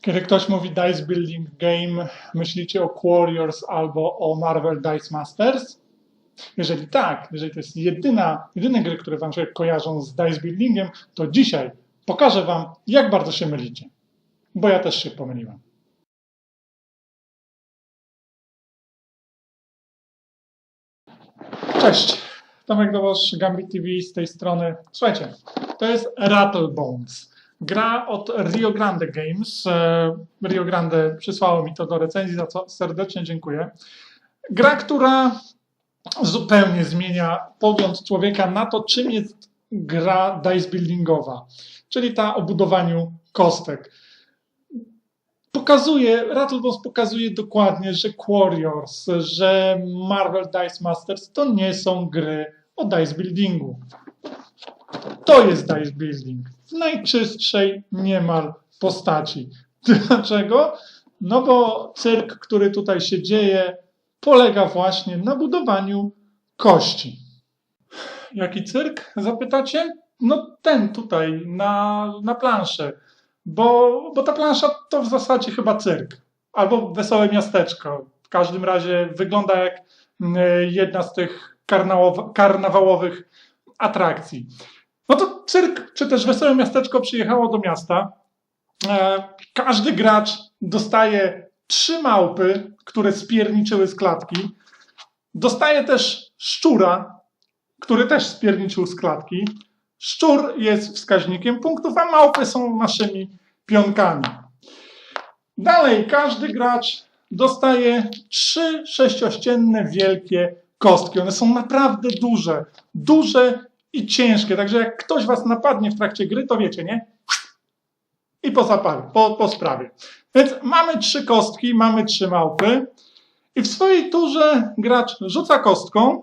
Kiedy ktoś mówi Dice Building Game, myślicie o Warriors albo o Marvel Dice Masters? Jeżeli tak, jeżeli to jest jedyna, jedyne gry, które Wam się kojarzą z Dice Buildingiem, to dzisiaj pokażę Wam, jak bardzo się mylicie. Bo ja też się pomyliłem. Cześć, Tomek Dowosz, Gambit TV z tej strony. Słuchajcie, to jest Rattlebones. Gra od Rio Grande Games. E, Rio Grande przysłało mi to do recenzji, za co serdecznie dziękuję. Gra, która zupełnie zmienia pogląd człowieka na to, czym jest gra dice buildingowa, czyli ta o budowaniu kostek. Pokazuje, Rattlebones pokazuje dokładnie, że Warriors, że Marvel Dice Masters to nie są gry o dice buildingu. To jest dice building w najczystszej niemal postaci. Dlaczego? No bo cyrk, który tutaj się dzieje, polega właśnie na budowaniu kości. Jaki cyrk? Zapytacie? No ten tutaj na, na planszy. Bo, bo ta plansza to w zasadzie chyba cyrk. Albo wesołe miasteczko. W każdym razie wygląda jak mm, jedna z tych karnawałowych atrakcji. No to cyrk, czy też wesołe miasteczko przyjechało do miasta. E, każdy gracz dostaje trzy małpy, które spierniczyły z klatki. Dostaje też szczura, który też spierniczył z klatki. Szczur jest wskaźnikiem punktów, a małpy są naszymi pionkami. Dalej, każdy gracz dostaje trzy sześciościenne wielkie kostki. One są naprawdę duże, duże i ciężkie. Także jak ktoś was napadnie w trakcie gry, to wiecie, nie? I po zapale, po, po sprawie. Więc mamy trzy kostki, mamy trzy małpy. I w swojej turze gracz rzuca kostką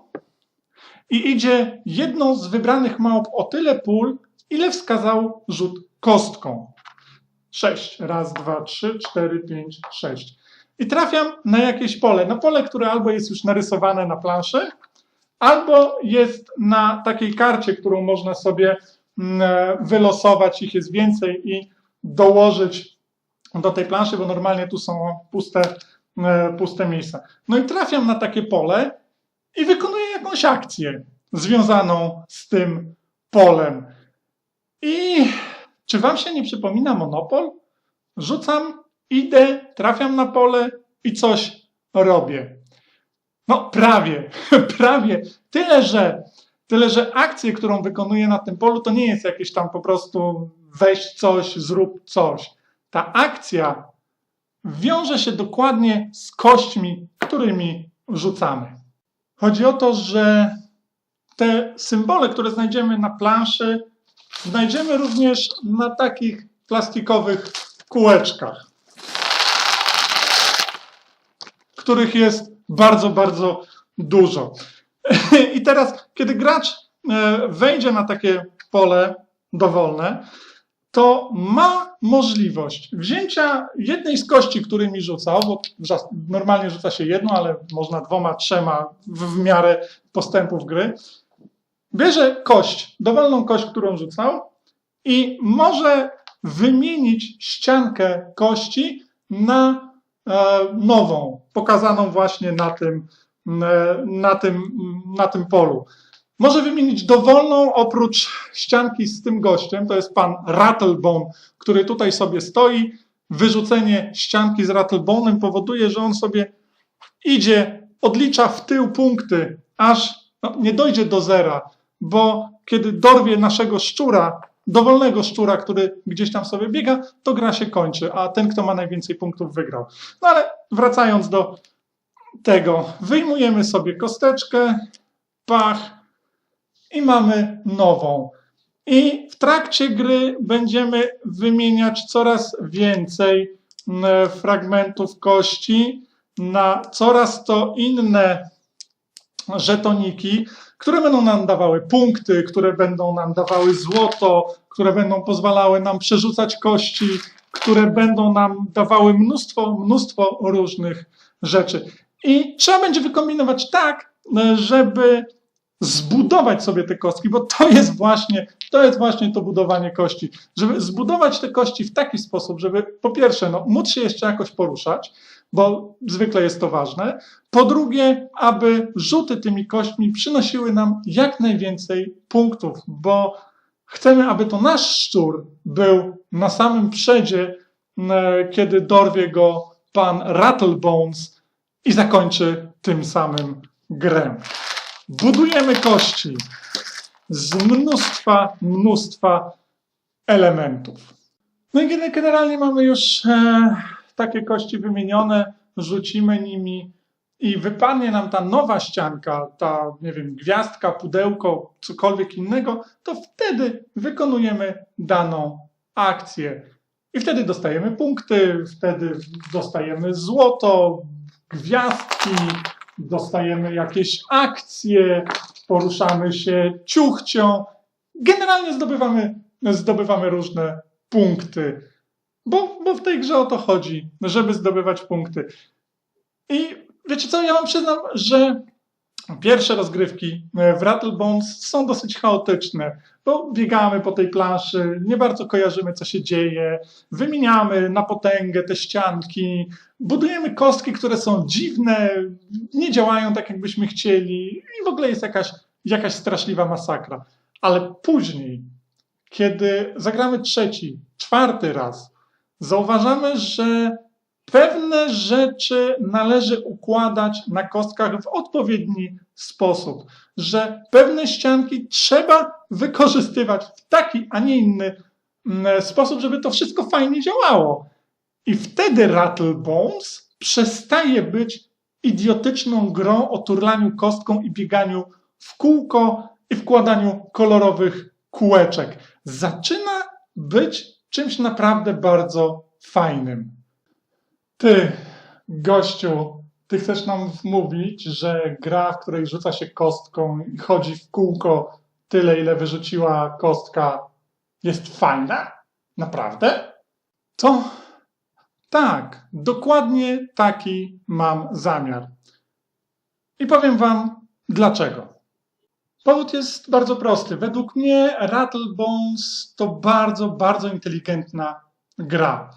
i idzie jedną z wybranych małp o tyle pól, ile wskazał rzut kostką. Sześć. Raz, dwa, trzy, cztery, pięć, sześć. I trafiam na jakieś pole. Na pole, które albo jest już narysowane na planszy, albo jest na takiej karcie, którą można sobie mm, wylosować. Ich jest więcej i dołożyć do tej planszy, bo normalnie tu są puste, e, puste miejsca. No i trafiam na takie pole i wykonuję jakąś akcję związaną z tym polem. I czy wam się nie przypomina monopol? Rzucam, idę, trafiam na pole i coś robię. No prawie, prawie. Tyle, że Tyle, że akcję, którą wykonuję na tym polu, to nie jest jakieś tam po prostu weź coś, zrób coś. Ta akcja wiąże się dokładnie z kośćmi, którymi rzucamy. Chodzi o to, że te symbole, które znajdziemy na planszy, znajdziemy również na takich plastikowych kółeczkach, których jest bardzo, bardzo dużo. I teraz, kiedy gracz e, wejdzie na takie pole dowolne, to ma możliwość wzięcia jednej z kości, którymi rzucał, bo normalnie rzuca się jedną, ale można dwoma, trzema w, miarę postępów gry. Bierze kość, dowolną kość, którą rzucał i może wymienić ściankę kości na nową, pokazaną właśnie na tym, e, na tym, na tym polu. Może wymienić dowolną oprócz ścianki z tym gościem, to jest pan Rattlebone, który tutaj sobie stoi. Wyrzucenie ścianki z Rattlebone'em powoduje, że on sobie idzie, odlicza w tył punkty, aż no, nie dojdzie do zera, bo kiedy dorwie naszego szczura, dowolnego szczura, który gdzieś tam sobie biega, to gra się kończy, a ten, kto ma najwięcej punktów, wygrał. No ale wracając do tego, wyjmujemy sobie kosteczkę, pach, i mamy nową. I w trakcie gry będziemy wymieniać coraz więcej mm, fragmentów kości na coraz to inne żetoniki, które będą nam dawały punkty, które będą nam dawały złoto, które będą pozwalały nam przerzucać kości, które będą nam dawały mnóstwo, mnóstwo różnych rzeczy. I trzeba będzie wykombinować tak, żeby zbudować sobie te kostki, bo to jest właśnie, to jest właśnie to budowanie kości. Żeby zbudować te kości w taki sposób, żeby po pierwsze, no, móc się jeszcze jakoś poruszać, bo zwykle jest to ważne. Po drugie, aby rzuty tymi kośćmi przynosiły nam jak najwięcej punktów, bo chcemy, aby to nasz szczur był na samym przedzie, e, kiedy dorwie go pan Rattlebones i zakończy tym samym grę. Budujemy kości z mnóstwa, mnóstwa elementów. No i gene- generalnie mamy już e, takie kości wymienione, rzucimy nimi i wypadnie nam ta nowa ścianka, ta, nie wiem, gwiazdka, pudełko, cokolwiek innego, to wtedy wykonujemy daną akcję. I wtedy dostajemy punkty, wtedy dostajemy złoto, gwiazdki, dostajemy jakieś akcje, poruszamy się ciuchcią. Generalnie zdobywamy, zdobywamy różne punkty, bo, bo w tej grze o to chodzi, żeby zdobywać punkty. I wiecie co, ja wam przyznam, że pierwsze rozgrywki w Rattlebones są dosyć chaotyczne, bo biegamy po tej planszy, nie bardzo kojarzymy, co się dzieje, wymieniamy na potęgę te ścianki, budujemy kostki, które są dziwne, nie działają tak, jakbyśmy chcieli i w ogóle jest jakaś, jakaś straszliwa masakra. Ale później, kiedy zagramy trzeci, czwarty raz, zauważamy, że pewne rzeczy należy układać na kostkach w odpowiedni sposób, że pewne ścianki trzeba wykorzystywać w taki, a nie inny mm, sposób, żeby to wszystko fajnie działało. I wtedy Rattlebones przestaje być idiotyczną grą o turlaniu kostką i bieganiu w kółko i wkładaniu kolorowych kółeczek. Zaczyna być czymś naprawdę bardzo fajnym. Ty, gościu, ty chcesz nam wmówić, że gra, w której rzuca się kostką i chodzi w kółko tyle, ile wyrzuciła kostka, jest fajna? Naprawdę? To tak, dokładnie taki mam zamiar. I powiem Wam dlaczego. Powód jest bardzo prosty. Według mnie Rattlebones to bardzo, bardzo inteligentna gra.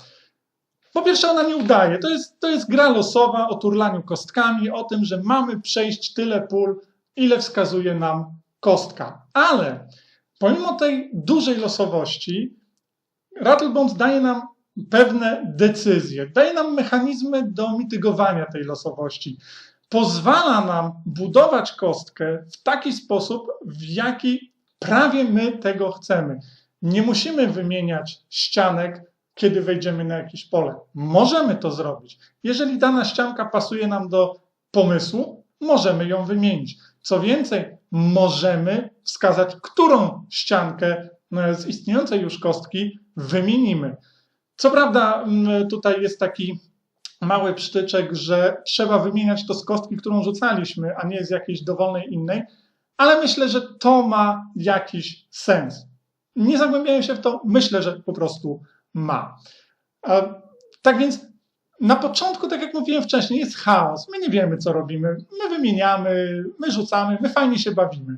Po pierwsze, ona nie udaje. To jest, to jest gra losowa o turlaniu kostkami, o tym, że mamy przejść tyle pól, ile wskazuje nam kostka. Ale pomimo tej dużej losowości, Rattlebones daje nam pewne decyzje, daje nam mechanizmy do mitygowania tej losowości. Pozwala nam budować kostkę w taki sposób, w jaki prawie my tego chcemy. Nie musimy wymieniać ścianek, kiedy wejdziemy na jakieś pole. Możemy to zrobić. Jeżeli dana ścianka pasuje nam do pomysłu, możemy ją wymienić. Co więcej, możemy wskazać, którą ściankę e, z istniejącej już kostki wymienimy. Co prawda, tutaj jest taki mały przytyczek, że trzeba wymieniać to z kostki, którą rzucaliśmy, a nie z jakiejś dowolnej innej, ale myślę, że to ma jakiś sens. Nie zagłębiając się w to, myślę, że po prostu ma. Tak więc na początku, tak jak mówiłem wcześniej, jest chaos. My nie wiemy, co robimy. My wymieniamy, my rzucamy, my fajnie się bawimy.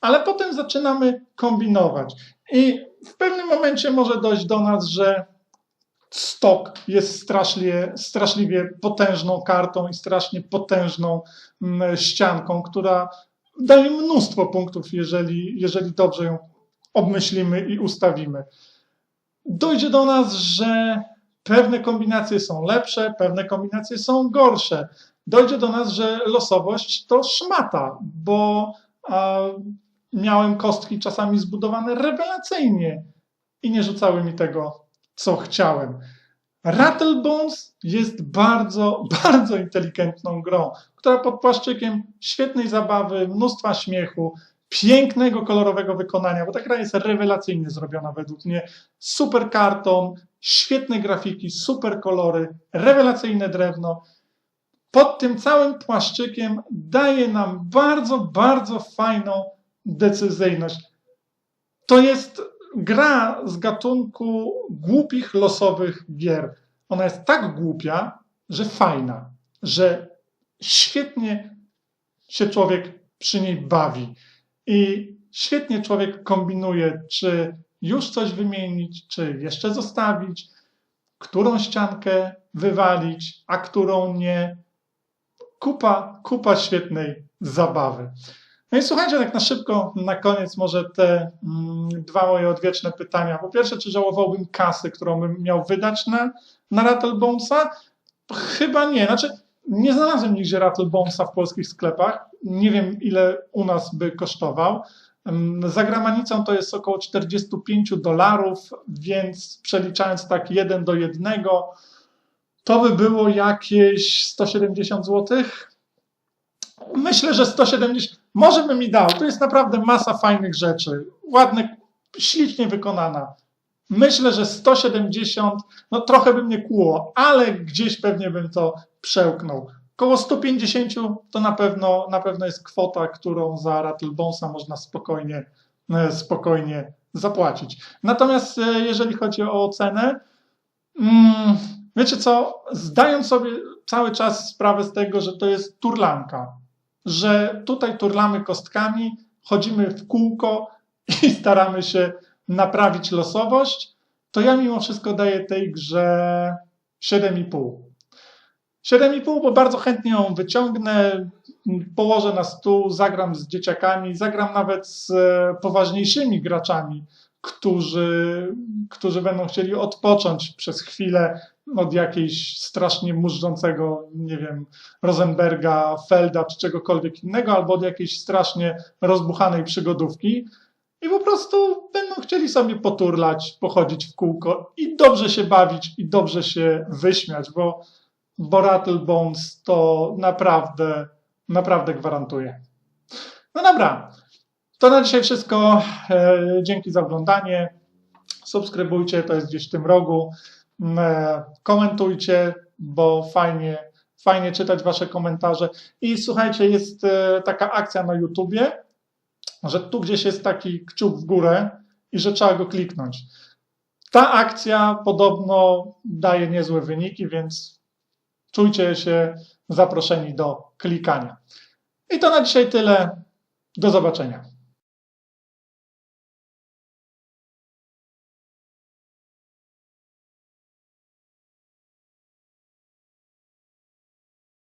Ale potem zaczynamy kombinować. I w pewnym momencie może dojść do nas, że stok jest strasznie, straszliwie potężną kartą i strasznie potężną mm, ścianką, która daje mnóstwo punktów, jeżeli, jeżeli dobrze ją obmyślimy i ustawimy. Dojdzie do nas, że pewne kombinacje są lepsze, pewne kombinacje są gorsze. Dojdzie do nas, że losowość to szmata, bo a, miałem kostki czasami zbudowane rewelacyjnie i nie rzucały mi tego, co chciałem. Rattlebones jest bardzo, bardzo inteligentną grą, która pod płaszczykiem świetnej zabawy, mnóstwa śmiechu, pięknego, kolorowego wykonania, bo ta gra jest rewelacyjnie zrobiona według mnie. Super karton, świetne grafiki, super kolory, rewelacyjne drewno. Pod tym całym płaszczykiem daje nam bardzo, bardzo fajną decyzyjność. To jest gra z gatunku głupich, losowych gier. Ona jest tak głupia, że fajna, że świetnie się człowiek przy niej bawi. I świetnie człowiek kombinuje, czy już coś wymienić, czy jeszcze zostawić, którą ściankę wywalić, a którą nie. Kupa, kupa świetnej zabawy. No i słuchajcie, tak na szybko, na koniec może te mm, dwa moje odwieczne pytania. Po pierwsze, czy żałowałbym kasy, którą bym miał wydać na, na Rattlebonesa? Chyba nie. Znaczy, nie znalazłem nigdzie Rattlebonesa w polskich sklepach. Nie wiem, ile u nas by kosztował. Ym, Za granicą to jest około 45 dolarów, więc przeliczając tak jeden do jednego, to by było jakieś 170 złotych. Myślę, że 170. Może by mi dał. Tu jest naprawdę masa fajnych rzeczy. Ładne, ślicznie wykonana. Myślę, że 170, no trochę by mnie kłuło, ale gdzieś pewnie bym to przełknął. Koło 150 to na pewno, na pewno jest kwota, którą za Rattlebonesa można spokojnie, e, spokojnie zapłacić. Natomiast e, jeżeli chodzi o cenę, mm, wiecie co, zdając sobie cały czas sprawę z tego, że to jest turlanka, że tutaj turlamy kostkami, chodzimy w kółko i staramy się naprawić losowość, to ja mimo wszystko daję tej grze 7,5. 7,5, bo bardzo chętnie ją wyciągnę, położę na stół, zagram z dzieciakami, zagram nawet z e, poważniejszymi graczami, którzy, którzy będą chcieli odpocząć przez chwilę od jakiejś strasznie murzącego, nie wiem, Rosenberga, Felda czy czegokolwiek innego, albo od jakiejś strasznie rozbuchanej przygodówki i po prostu będą chcieli sobie poturlać, pochodzić w kółko i dobrze się bawić i dobrze się wyśmiać, bo, bo Rattlebones to naprawdę, naprawdę gwarantuje. No dobra, to na dzisiaj wszystko. E, Dzięki za oglądanie. Subskrybujcie, to jest gdzieś w tym rogu. E, Komentujcie, bo fajnie, fajnie czytać Wasze komentarze. I słuchajcie, jest e, taka akcja na YouTubie, że tu gdzieś jest taki kciuk w górę i że trzeba go kliknąć. Ta akcja podobno daje niezłe wyniki, więc czujcie się zaproszeni do klikania. I to na dzisiaj tyle. Do zobaczenia.